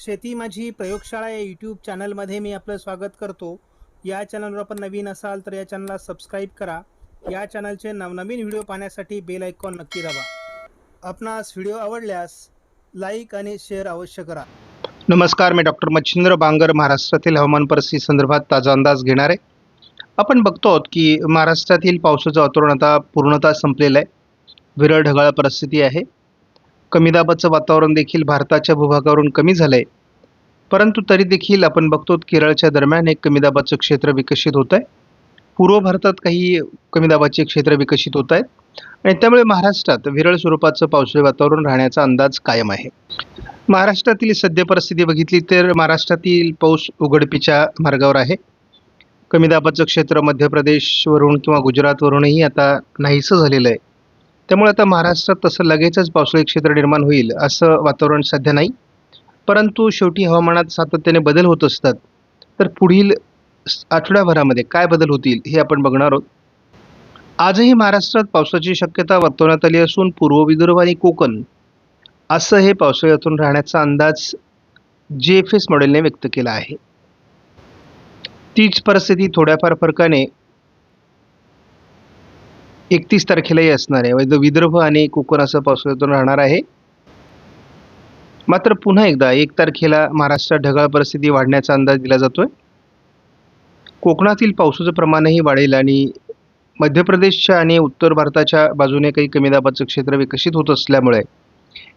शेती माझी प्रयोगशाळा या यूट्यूब चॅनलमध्ये मी आपलं स्वागत करतो. या चॅनलवर आपण नवीन असाल तर या चॅनलला सबस्क्राईब करा. या चॅनलचे नवनवीन व्हिडिओ पाहण्यासाठी बेल आयकॉन नक्की दाबा. आपणास व्हिडिओ आवडल्यास लाईक आणि शेअर अवश्य करा. नमस्कार मी डॉक्टर मच्छिंद्र बांगर महाराष्ट्रातील हवामान परिस्थिती संदर्भात ताजा अंदाज घेणार. आहे आपण बघतो आहोत की महाराष्ट्रातील पावसाचं वातावरण आता पूर्णतः संपलेलं आहे. विरळ ढगाळ परिस्थिती आहे. कमी दाबाचं वातावरण देखील भारताच्या भूभागावरून कमी झालं आहे परंतु तरी देखील आपण बघतो केरळच्या दरम्यान एक कमी दाबाचं क्षेत्र विकसित होत आहे पूर्व भारतात काही कमी दाबाचे क्षेत्र विकसित होत आहेत आणि त्यामुळे महाराष्ट्रात विरळ स्वरूपाचं पावसाळी वातावरण राहण्याचा अंदाज कायम आहे. महाराष्ट्रातील सद्य परिस्थिती बघितली तर महाराष्ट्रातील पाऊस उघडपीच्या मार्गावर आहे. कमी दाबाचं क्षेत्र मध्य प्रदेशवरून किंवा गुजरातवरूनही आता नाहीसं झालेलं आहे. त्यामुळे आता महाराष्ट्रात तसं लगेचच पावसाळी क्षेत्र निर्माण होईल असं वातावरण सध्या नाही. परंतु शेवटी हवामानात सातत्याने बदल होत असतात. तर पुढील आठवड्याभरामध्ये काय बदल होतील हे आपण बघणार आहोत. आजही महाराष्ट्रात पावसाची शक्यता वर्तवण्यात आली असून पूर्व विदर्भ आणि कोकण असं हे पावसाळ्यातून राहण्याचा अंदाज जे एफ एस मॉडेलने व्यक्त केला आहे. तीच परिस्थिती थोड्याफार फरकाने एकतीस तारखेलाही असणार आहे. म्हणजे वैध विदर्भ आणि कोकण असं पावसाळ्यातून राहणार आहे. मात्र पुन्हा एकदा एक तारखेला महाराष्ट्रात ढगाळ परिस्थिती वाढण्याचा अंदाज दिला जातोय. कोकणातील पावसाचं प्रमाणही वाढेल आणि मध्य प्रदेशच्या आणि उत्तर भारताच्या बाजूने काही कमी दाबाचं क्षेत्र विकसित होत असल्यामुळे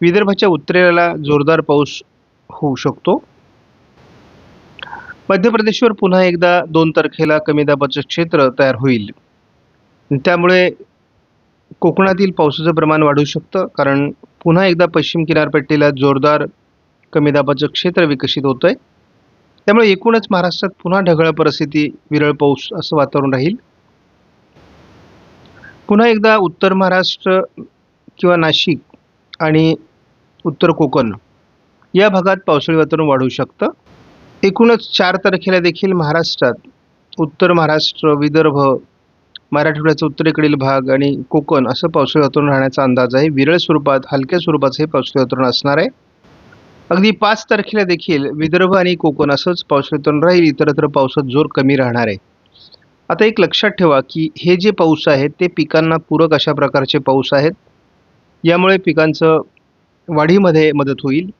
विदर्भाच्या उत्तरेला जोरदार पाऊस होऊ शकतो. मध्य प्रदेशवर पुन्हा एकदा दोन तारखेला कमी दाबाचं क्षेत्र तयार होईल. त्यामुळे कोकणातील पावसाचं प्रमाण वाढू शकतं कारण पुन्हा एकदा पश्चिम किनारपट्टीला जोरदार कमी दाबाचं क्षेत्र विकसित होतं आहे त्यामुळे एकूणच महाराष्ट्रात पुन्हा ढगाळ परिस्थिती विरळ पाऊस असं वातावरण राहील. पुन्हा एकदा उत्तर महाराष्ट्र किंवा नाशिक आणि उत्तर कोकण या भागात पावसाळी वातावरण वाढू शकतं. एकूणच चार तारखेला देखील महाराष्ट्रात उत्तर महाराष्ट्र विदर्भ मराठवाड्याचा उत्तरेकडील भाग आणि कोकण असं पावसाळी वातावरण राहण्याचा अंदाज आहे. विरळ स्वरूपात हलक्या स्वरूपाचं हे पावसाळी वातावरण असणार आहे. अगदी पाच तारखेला देखील विदर्भ आणि कोकण असंच पावसाळी वातावरण राहील. इतरत्र पावसात जोर कमी राहणार आहे. आता एक लक्षात ठेवा की हे जे पाऊस आहेत ते पिकांना पूरक अशा प्रकारचे पाऊस आहेत. यामुळे पिकांचं वाढीमध्ये मदत होईल.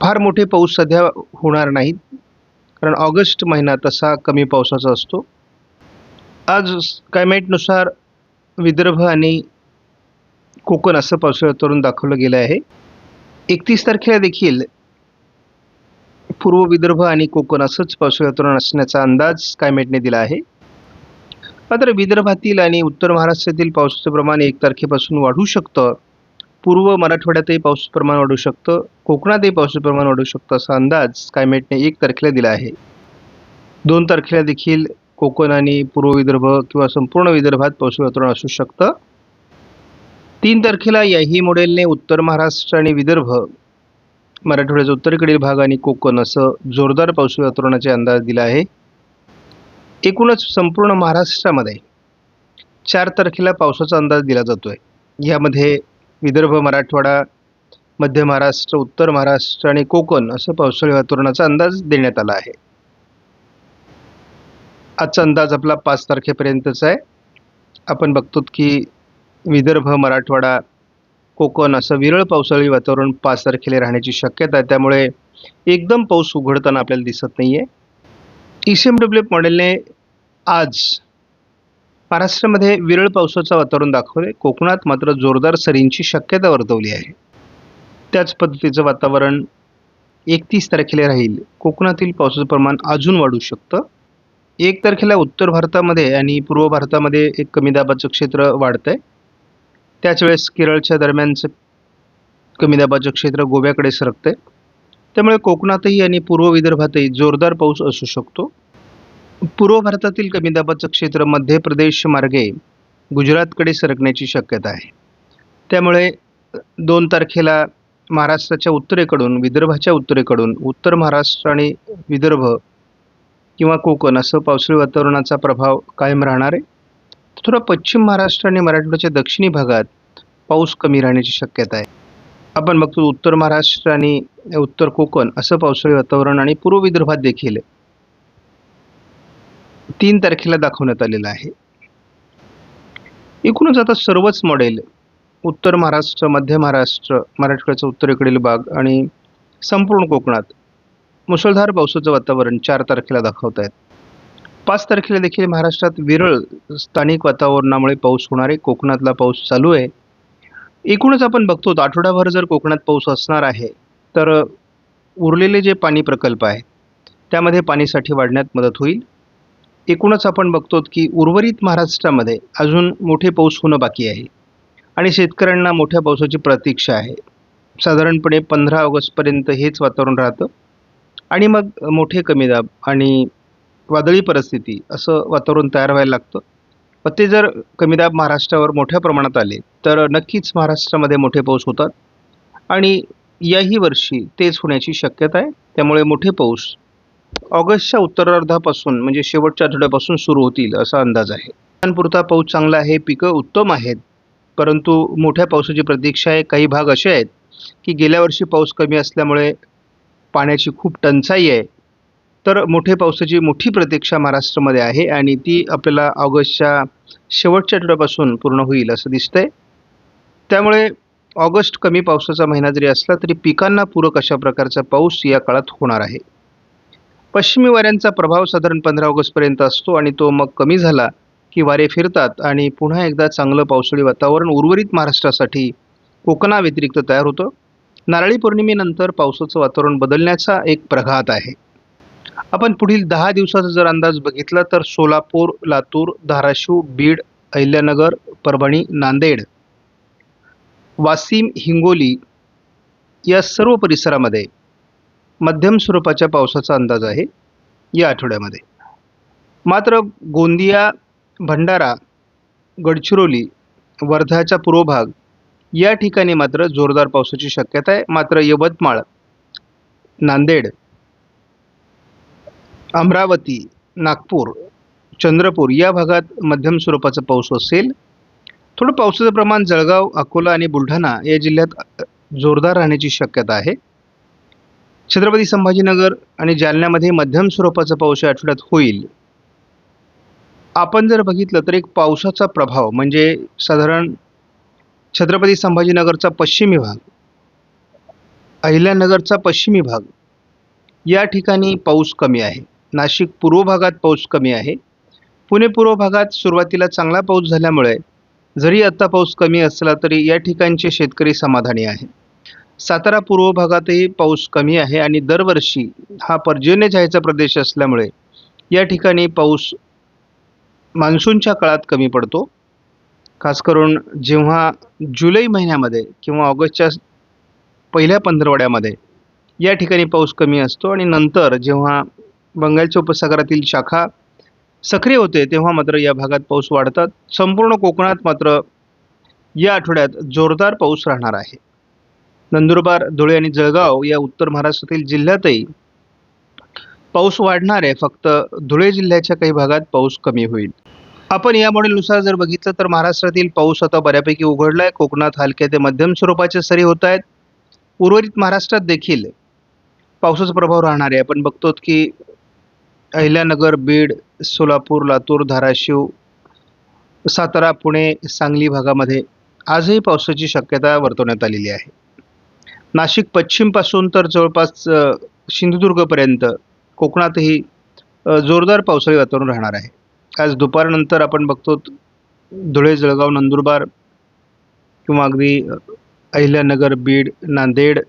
फार मोठे पाऊस सध्या होणार नाहीत. कारण ऑगस्ट महिना तसा कमी पावसाचा असतो. आज क्लायमेटनुसार विदर्भ आणि कोकण असं पावसाळ्यात वातावरण दाखवलं गेलं आहे. एकतीस तारखेला देखील पूर्व विदर्भ आणि कोकण असंच पावसाळी वातावरण असण्याचा अंदाज कायमेटने दिला आहे. मात्र विदर्भातील आणि उत्तर महाराष्ट्रातील पावसाचं प्रमाण एक तारखेपासून वाढू शकतं. पूर्व मराठवाड्यातही पावसाचं प्रमाण वाढू शकतं. कोकणातही पावसाचं प्रमाण वाढू शकतं असा अंदाज कायमेटने एक तारखेला दिला आहे. दोन तारखेला देखील कोकण आणि पूर्व विदर्भ किंवा संपूर्ण विदर्भात पाऊस वातावरण असू शकतं. तीन तारखेला याही मॉडेलने उत्तर महाराष्ट्र आणि विदर्भ मराठवाड्याचा उत्तरेकडील भाग आणि कोकण असं जोरदार पावसाळी वातावरणाचा अंदाज दिला आहे. एकूणच संपूर्ण महाराष्ट्रामध्ये चार तारखेला पावसाचा अंदाज दिला जातो आहे यामध्ये विदर्भ मराठवाडा मध्य महाराष्ट्र उत्तर महाराष्ट्र आणि कोकण असं पावसाळी वातावरणाचा अंदाज देण्यात आला आहे. आजचा अंदाज आपला पाच तारखेपर्यंतचा आहे. आपण बघतो की विदर्भ मराठवाडा कोकण असं विरळ पावसाळी वातावरण पाच तारखेला राहण्याची शक्यता आहे. त्यामुळे एकदम पाऊस उघडताना आपल्याला दिसत नाही आहे E C M W F मॉडेलने आज महाराष्ट्रामध्ये विरळ पावसाचं वातावरण दाखवले कोकणात मात्र जोरदार सरींची शक्यता वर्तवली आहे. त्याच पद्धतीचं वातावरण एकतीस तारखेला राहील. कोकणातील पावसाचं प्रमाण अजून वाढू शकतं. एक तारखेला उत्तर भारतामध्ये आणि पूर्व भारतामध्ये एक कमी दाबाचं क्षेत्र वाढतंय. त्याच वेळेस केरळच्या दरम्यानचं कमी दाबाचं क्षेत्र गोव्याकडे सरकतंय. त्यामुळे कोकणातही आणि पूर्व विदर्भातही जोरदार पाऊस असू शकतो. पूर्व भारतातील कमी दाबाचं क्षेत्र मध्य प्रदेश मार्गे गुजरातकडे सरकण्याची शक्यता आहे. त्यामुळे दोन तारखेला महाराष्ट्राच्या उत्तरेकडून विदर्भाच्या उत्तरेकडून उत्तर महाराष्ट्र आणि विदर्भ किंवा कोकण असं पावसाळी वातावरणाचा प्रभाव कायम राहणार आहे? थोडा पश्चिम महाराष्ट्र आणि मराठवाड्याच्या दक्षिणी भागात पाऊस कमी राहण्याची शक्यता आहे. आपण बघतो उत्तर महाराष्ट्र आणि उत्तर कोकण असं पावसाळी वातावरण आणि पूर्व विदर्भात देखील तीन तारखेला दाखवण्यात आलेलं आहे. एकूणच आता सर्वच मॉडेल उत्तर महाराष्ट्र मध्य महाराष्ट्र मराठवाड्याचा उत्तरेकडील भाग आणि संपूर्ण कोकणात मुसळधार पावसाचं वातावरण चार तारखेला दाखवत आहेत पाच तारखेला देखील महाराष्ट्रात विरळ स्थानिक वातावरणामुळे पाऊस होणार आहे. कोकणातला पाऊस चालू आहे. एकूणच आपण बघतो आठवडाभर जर कोकणात पाऊस असणार आहे तर उरलेले जे पाणी प्रकल्प आहेत त्यामध्ये पाणीसाठी वाढण्यात मदत होईल. एकूणच आपण बघतो की उर्वरित महाराष्ट्रामध्ये अजून मोठे पाऊस होणं बाकी आहे. आणि शेतकऱ्यांना मोठ्या पावसाची प्रतीक्षा आहे. साधारणपणे पंधरा ऑगस्टपर्यंत हेच वातावरण राहतं. आणि मग मोठे कमी दाब आणि वादळी परिस्थिती असं वातावरण तयार व्हायला लागतं. व ते जर कमी दाब महाराष्ट्रावर मोठ्या प्रमाणात आले तर नक्कीच महाराष्ट्रामध्ये मोठे पाऊस होतात. आणि याही वर्षी तेच होण्याची शक्यता आहे. त्यामुळे मोठे पाऊस ऑगस्टच्या उत्तरार्धापासून म्हणजे शेवटच्या आठवड्यापासून सुरू होतील असा अंदाज आहे. पुरता पाऊस चांगला आहे पिकं उत्तम आहेत परंतु मोठ्या पावसाची प्रतीक्षा आहे. काही भाग असे आहेत की गेल्या वर्षी पाऊस कमी असल्यामुळे पाण्याची खूप टंचाई आहे. तर मोठे पावसाची मोठी प्रतीक्षा महाराष्ट्रामध्ये आहे आणि ती आपल्याला ऑगस्टच्या शेवटच्या आठवड्यापासून पूर्ण होईल असं दिसतंय. त्यामुळे ऑगस्ट कमी पावसाचा महिना जरी असला तरी पिकांना पूरक अशा प्रकारचा पाऊस या काळात होणार आहे. पश्चिमी वाऱ्यांचा प्रभाव साधारण पंधरा ऑगस्टपर्यंत असतो आणि तो मग कमी झाला की वारे फिरतात आणि पुन्हा एकदा चांगलं पावसाळी वातावरण उर्वरित महाराष्ट्रासाठी कोकणाव्यतिरिक्त तयार होतं. नारळी पौर्णिमेनंतर पावसाचं वातावरण बदलण्याचा एक प्रघात आहे. आपण पुढील दहा दिवसाचा जर अंदाज बघितला तर सोलापूर लातूर धाराशिव बीड अहिल्यानगर परभणी नांदेड वाशिम हिंगोली या सर्व परिसरामध्ये मध्यम स्वरूपाच्या पावसाचा अंदाज आहे या आठवड्यामध्ये. मात्र गोंदिया भंडारा गडचिरोली वर्धाचा पूर्व भाग या ठिकाणी मात्र जोरदार पावसाची शक्यता आहे. मात्र यवतमाळ नांदेड अमरावती नागपूर चंद्रपूर या भागात मध्यम स्वरूपाचा पाऊस असेल. थोडं पावसाचं प्रमाण जळगाव अकोला आणि बुलढाणा या जिल्ह्यात जोरदार राहण्याची शक्यता आहे. छत्रपती संभाजीनगर आणि जालन्यामध्ये मध्यम स्वरूपाचा पाऊस या आठवड्यात होईल. आपण जर बघितलं तर एक पावसाचा प्रभाव म्हणजे साधारण छत्रपती संभाजीनगरचा पश्चिमी भाग अहिल्यानगरचा पश्चिमी भाग या ठिकाणी पाऊस कमी आहे. नाशिक पूर्व भागात पाऊस कमी आहे. पुणे पूर्व भागात सुरुवातीला चांगला पाऊस झाल्यामुळे जरी आत्ता पाऊस कमी असला तरी या ठिकाणचे शेतकरी समाधानी आहे. सातारा पूर्व भागातही पाऊस कमी आहे आणि दरवर्षी हा पर्जन्य छायेचा प्रदेश असल्यामुळे या ठिकाणी पाऊस मान्सूनच्या काळात कमी पडतो. खास करून जेव्हा जुलै महिन्यामध्ये किंवा ऑगस्टच्या पहिल्या पंधरवड्यामध्ये या ठिकाणी पाऊस कमी असतो आणि नंतर जेव्हा बंगालच्या उपसागरातील शाखा सक्रिय होते तेव्हा मात्र या भागात पाऊस वाढतात. संपूर्ण कोकणात मात्र या आठवड्यात जोरदार पाऊस राहणार आहे. नंदुरबार धुळे आणि जळगाव या उत्तर महाराष्ट्रातील जिल्ह्यातही पाऊस वाढणार आहे. फक्त धुळे जिल्ह्याच्या काही भागात पाऊस कमी होईल. आपण या मॉडेलनुसार जर बघितलं तर महाराष्ट्रातील पाऊस आता बऱ्यापैकी उघडला आहे कोकणात हलक्या ते मध्यम स्वरूपाच्या सरी होत आहेत. उर्वरित महाराष्ट्रात देखील पावसाचा प्रभाव राहणार आहे. आपण बघतो की अहिल्यानगर बीड सोलापूर लातूर धाराशिव सातारा पुणे सांगली भागामध्ये आजही पावसाची शक्यता वर्तवण्यात आलेली आहे. नाशिक पश्चिमपासून तर जवळपास सिंधुदुर्गपर्यंत कोकणातही जोरदार पावसाळी वातावरण राहणार आहे. आज दुपारनंतर आपण बघतो धुळे जळगाव नंदुरबार किंवा अगदी अहिल्यानगर बीड नांदेड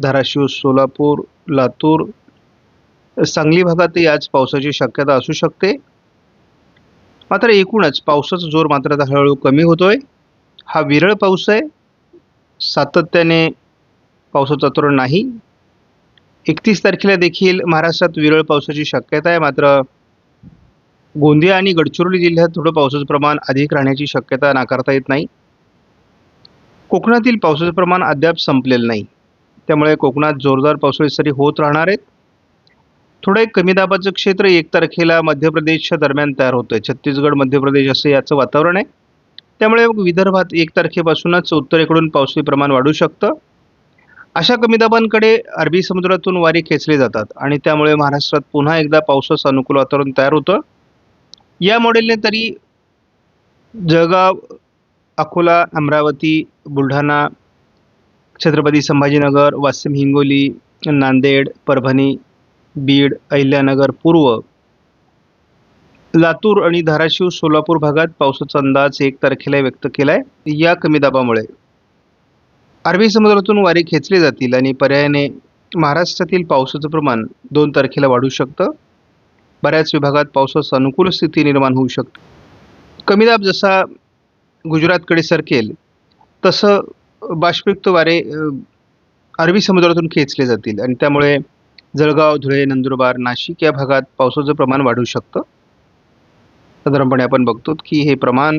धाराशिव सोलापूर लातूर सांगली भागातही आज पावसाची शक्यता असू शकते. मात्र एकूणच पावसाचा जोर मात्र आता हळूहळू कमी होतोय. हा विरळ पाऊस आहे. सातत्याने पावसाचा वातावरण नाही. एकतीस तारखेला देखील महाराष्ट्रात विरळ पावसाची शक्यता आहे. मात्र गोंदिया आणि गडचिरोली जिल्ह्यात थोडं पावसाचं प्रमाण अधिक राहण्याची शक्यता नाकारता येत नाही. कोकणातील पावसाचं प्रमाण अद्याप संपलेलं नाही. त्यामुळे कोकणात जोरदार पावसाळी सरी होत राहणार आहेत. थोडं एक कमी दाबाचं क्षेत्र एक तारखेला मध्य प्रदेशच्या दरम्यान तयार होतं आहे छत्तीसगड मध्य प्रदेश असं याचं वातावरण आहे. त्यामुळे विदर्भात एक तारखेपासूनच उत्तरेकडून पावसाळी प्रमाण वाढू शकतं. अशा कमी दाबांकडे अरबी समुद्रातून वारे खेचले जातात आणि त्यामुळे महाराष्ट्रात पुन्हा एकदा पावसाचं अनुकूल वातावरण तयार होतं. या मॉडेलने तरी जळगाव अकोला अमरावती बुलढाणा छत्रपती संभाजीनगर वाशिम हिंगोली नांदेड परभणी बीड अहिल्यानगर पूर्व लातूर आणि धाराशिव सोलापूर भागात पावसाचा अंदाज एक तारखेला व्यक्त केला आहे या कमी दाबामुळे अरबी समुद्रातून वारे खेचले जातील आणि पर्यायाने महाराष्ट्रातील पावसाचं प्रमाण दोन तारखेला वाढू शकतं. बऱ्याच विभागात पावसाचं अनुकूल स्थिती निर्माण होऊ शकते. कमी दाब जसा गुजरातकडे सरकेल तसं बाष्पयुक्त वारे अरबी समुद्रातून खेचले जातील आणि त्यामुळे जळगाव धुळे नंदुरबार नाशिक या भागात पावसाचं प्रमाण वाढू शकतं. साधारणपणे आपण बघतो की हे प्रमाण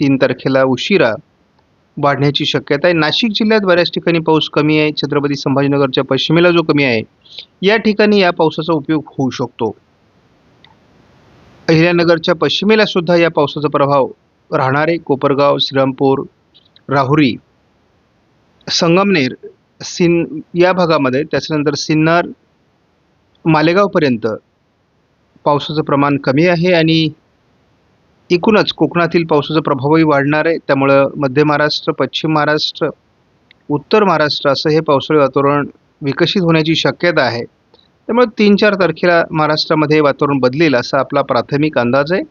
तीन तारखेला उशिरा वाढण्याची शक्यता आहे. नाशिक जिल्ह्यात बऱ्याच ठिकाणी पाऊस कमी आहे. छत्रपती संभाजीनगरच्या पश्चिमेला जो कमी आहे या ठिकाणी या पावसाचा उपयोग होऊ शकतो. अहिल्यानगरच्या पश्चिमेला सुद्धा या पावसाचा प्रभाव राहणारे कोपरगाव श्रीरामपूर राहुरी संगमनेर सिन या भागामध्ये त्याच्यानंतर सिन्नर मालेगावपर्यंत पावसाचं प्रमाण कमी आहे आणि एकूणच कोकणातील पावसाचा प्रभावही वाढणार आहे. त्यामुळं मध्य महाराष्ट्र पश्चिम महाराष्ट्र उत्तर महाराष्ट्र असं हे पावसाळी वातावरण विकसित होण्याची शक्यता आहे. त्यामुळे तीन चार तारखेला महाराष्ट्रामध्ये वातावरण बदलेल असा आपला प्राथमिक अंदाज आहे.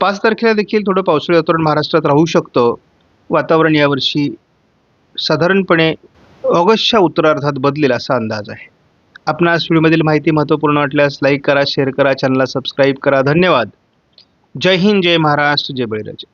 पाच तारखेला देखील थोडं पावसाळी वातावरण महाराष्ट्रात राहू शकतं. वातावरण यावर्षी साधारणपणे ऑगस्टच्या उत्तरार्धात बदलेल असा अंदाज आहे. आपणास व्हिडिओमधील माहिती महत्त्वपूर्ण वाटल्यास लाईक करा शेअर करा चॅनलला सबस्क्राईब करा. धन्यवाद. जय हिंद जय महाराष्ट्र जय बळीराजा.